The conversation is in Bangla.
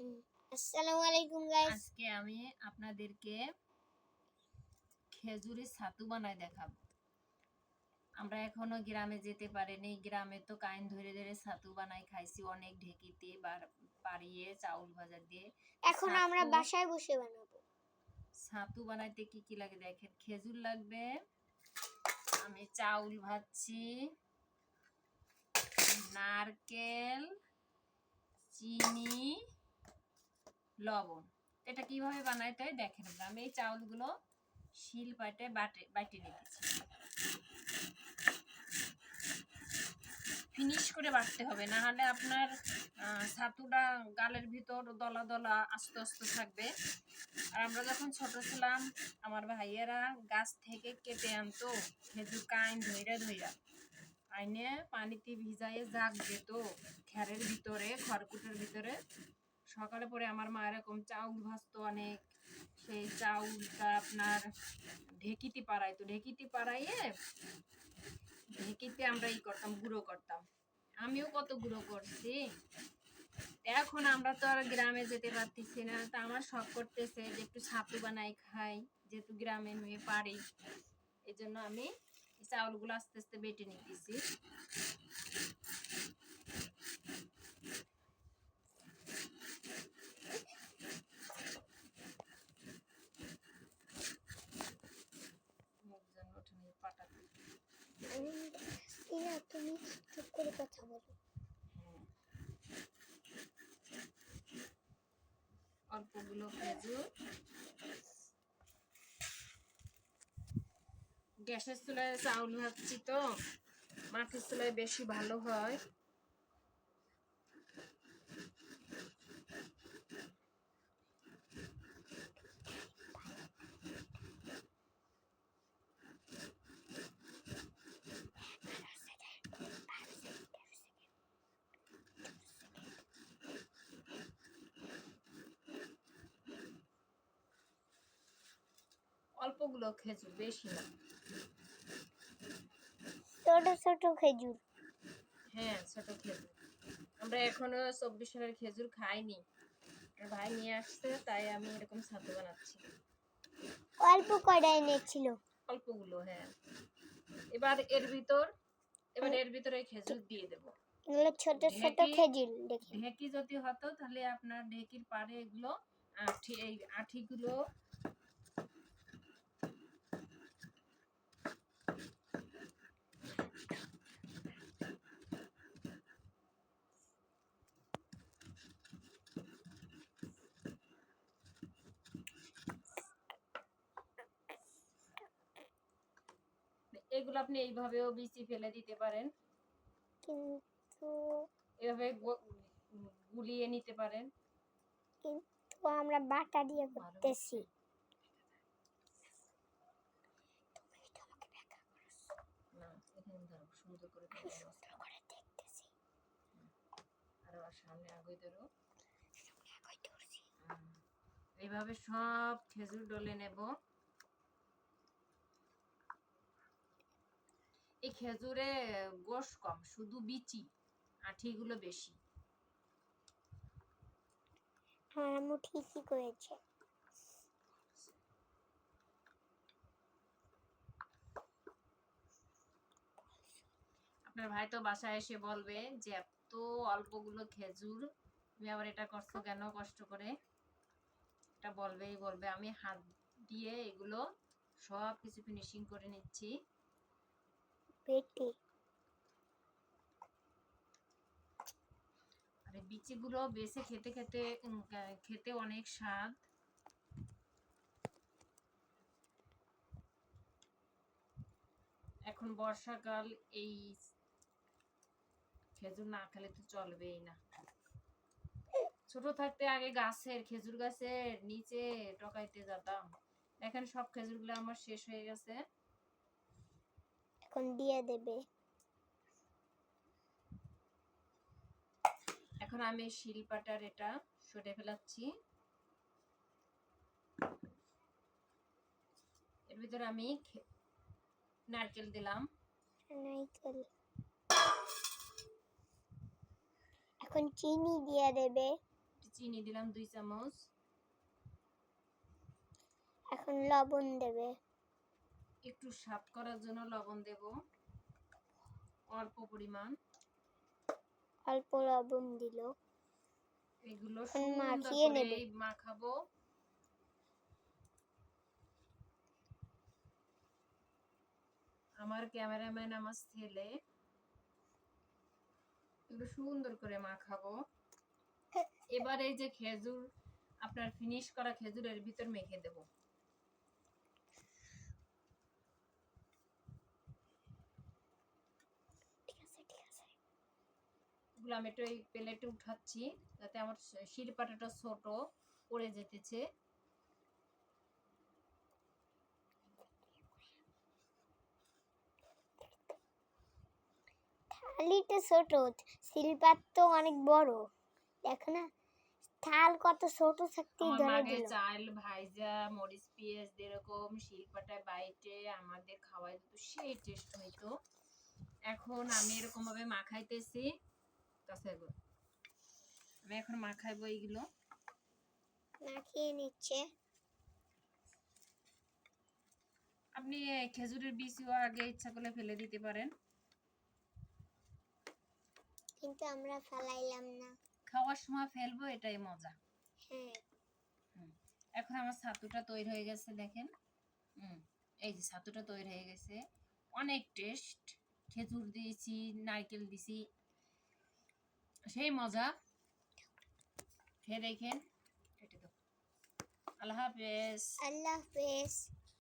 আসসালামু আলাইকুম গাইস আজকে আমি আপনাদেরকে খেজুরের ছাতু বানায় দেখাবো। আমরা এখনও গ্রামে যেতে পারিনি। গ্রামে তো কাইন ধরে ধরে ছাতু বানাই খাইছি অনেক ঢেকিতে পাড়িয়ে চাউল ভাজা দিয়ে। এখন আমরা বাসায় বসে বানাবো। ছাতু বানাইতে কি কি লাগে দেখেন? খেজুর লাগবে আমি চাউল ভাজছি নারকেল চিনি লবণ। এটা কীভাবে বানাইতে হয় দেখেন। আমি এই চাউলগুলো শিল পাটে বাটে বাটি রেখেছি। ফিনিশ করে বাটতে হবে। না হলে আপনার ছাতুটা গালের ভিতর দলা দলা আস্তে আস্তে থাকবে। আর আমরা যখন ছোট ছিলাম, আমার ভাইয়েরা গাছ থেকে কেটে আনতো। খেজুর কাইন ধইরা ধইরা। আইনে পানিতে ভিজাইয়ে জাগ যেত খ্যারের ভিতরে, খড়কুটের ভিতরে। সকালে পরে আমার মা এরকম চাউল ভাজতো অনেক। সেই চাউলটা আপনার ঢেকিতে পাড়াইতো ঢেকিতে পাড়াইয়ে ঢেকিতে আমরা ই করতাম, গুঁড়ো করতাম। আমিও কত গুঁড়ো করছি। এখন আমরা তো আর গ্রামে যেতে পারতেছি না, তা আমার শখ করতেছে যে একটু ছাতু বানাই খাই, যেহেতু গ্রামে মেয়ে পারি এই জন্য আমি চাউলগুলো আস্তে আস্তে বেটে নিতেছি। অল্পগুলো খেজুর গ্যাসের চুলায় চাউল ভাজছি তো মাটির চুলায় বেশি ভালো হয়। অল্পগুলো খেজুর বেশি না। ছোট ছোট খেজুর। হ্যাঁ ছোট খেজুর। আমরা এখনও চব্বিশ সালের খেজুর খাইনি। ভাই নিয়ে আসছে তাই আমি এরকম ছাতু বানাচ্ছি। অল্প কয়টা এনেছিল? অল্পগুলো হ্যাঁ। এবার এর ভিতর এবার এর ভিতরে খেজুর দিয়ে দেব। এগুলো ছোট ছোট খেজুর দেখি। ঢেকি যদি হতো তাহলে আপনার ঢেকির পাড়ে এগুলো আঠি এই আঠিগুলো এগুলো আপনি এইভাবেও বিচি ফেলে দিতে পারেন। কিন্তু এভাবে গুলিয়ে নিতে পারেন। কিন্তু আমরা বাটা দিয়ে করতেছি। না সুন্দর করে সুন্দর করে দেখতেছি। আরও সামনে আগে ধরো। এইভাবে সব খেজুর ডলে নেব। এই খেজুরে গোশ কম শুধু বিচি আঠিগুলো বেশি। আমার আম্মু ঠিকই করেছে। আপনার ভাই তো বাসায় এসে বলবে যে এত অল্পগুলো খেজুর তুমি আবার এটা করছ কেন কষ্ট করে? এটা বলবেই বলবে। আমি হাত দিয়ে এগুলো সব কিছু ফিনিশিং করে নিচ্ছি। পেটে। আর বিচিগুলো বেছে খেতে খেতে খেতে অনেক স্বাদ। এখন বর্ষাকাল, এই খেজুর না খেলে তো চলবেই না। ছোট থাকতে আগে গাছের, খেজুর গাছের নিচে টকাইতে যেতাম। এখন সব খেজুরগুলো আমার শেষ হয়ে গেছে। এখন দিয়ে দেবে। এখন আমি শিলপাটার এটা সরে ফেলাচ্ছি। এর ভিতরে আমি নারকেল দিলাম। নাইকেল এখন চিনি দিয়ে দেবে। চিনি দিলাম দুই চামচ। এখন লবণ দেবে। একটু স্বাদ করার জন্য লবণ দেব। অল্প পরিমাণ। অল্প লবণ দিল। এগুলো মাখিয়ে নেবে। মাখাবো। আমার ক্যামেরাম্যান আমার ছেলে। এগুলো সুন্দর করে মাখাবো। এবার এই যে খেজুর আপনার ফিনিশ করা খেজুরের ভিতর মেখে দেব ঠিক আছে ঠিক আছে আমি একটু এই প্লেটে উঠাচ্ছি যাতে আমার শিরপাটাটা ছোট পড়ে যেতেছে। থালিটা ছোট শিল্পার তো অনেক বড়। দেখো না থাল কত ছোট আমার ধরে দিল। চাল ভাইজা মরিচ পেঁয়াজ এরকম শিলপাটায় বাইটে আমাদের খাওয়াই দিত সেই টেস্ট হইতো। এখন আমি এরকম ভাবে মাখাইতেছি। কাছে গো। আমি এখন মাখাইবো এইগুলো। মাখিয়ে নিচ্ছে। আপনি খেজুরের বীজও আগে ইচ্ছা করলে ফেলে দিতে পারেন। কিন্তু আমরা ফালাইলাম না। খাওয়ার সময় ফেলব এটাই মজা। হ্যাঁ। এখন আমার ছাতুটা তৈরি হয়ে গেছে দেখেন। হুম এই যে ছাতুটা তৈরি হয়ে গেছে। অনেক টেস্ট। খেজুর দিয়েছি নারকেল দিছি সেই মজা। খেয়ে দেখেন। কেটে দাও। আল্লাহ হাফেজ। আল্লাহ হাফেজ।